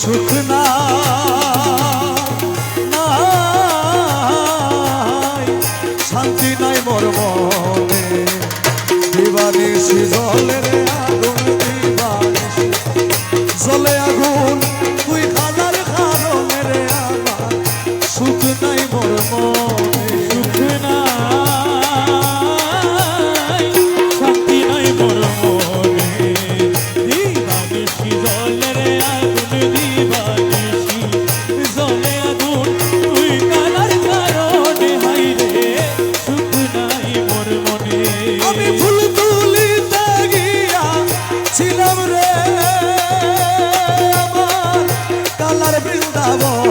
সুখ না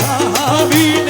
সাহাবি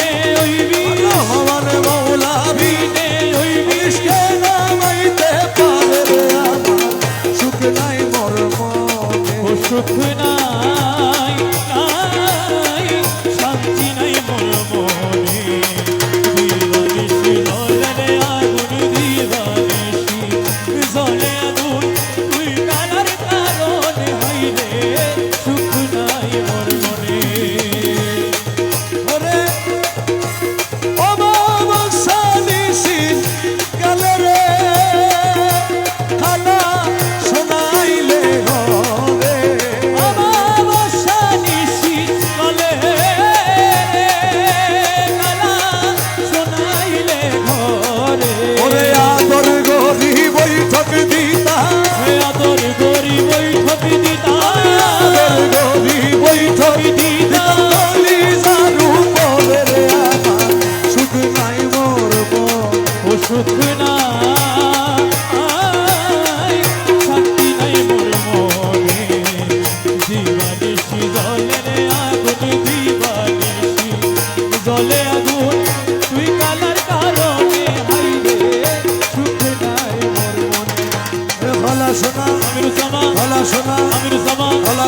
Mm-hmm.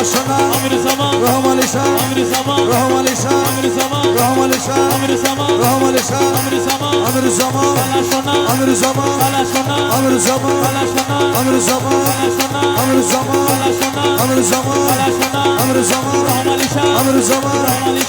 সামা ভালা শোনা আমির সামা রহমালি শাহ আমির সামা রহমালি শাহ আমির সামা রহমালি শাহ আমির সামা রহমালি শাহ আমির সামা আমির জামা কালা সোনা আমির জামা কালা সোনা আমির জামা কালা সোনা আমির জামা কালা সোনা আমির জামা কালা সোনা আমির জামা কালা সোনা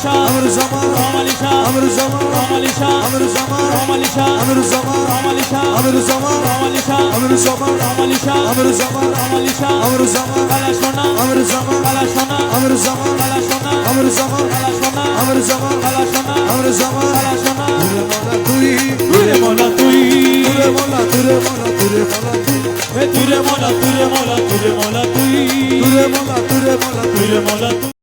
شاه امر زمان رام علی شاه امر زمان رام علی شاه امر زمان رام علی شاه امر زمان رام علی شاه امر زمان رام علی شاه امر زمان رام علی شاه امر زمان رام علی شاه امر زمان کلا سونا امر زمان کلا سونا امر زمان کلا سونا امر زمان کلا سونا امر زمان کلا سونا امر زمان کلا سونا তুরে মোলা তুই তুরে মোলা তুই তুরে মোলা তুরে মোলা তুরে মোলা তুই তুরে মোলা তুরে মোলা তুরে মোলা তুই তুরে মোলা তুরে মোলা তুরে মোলা তুই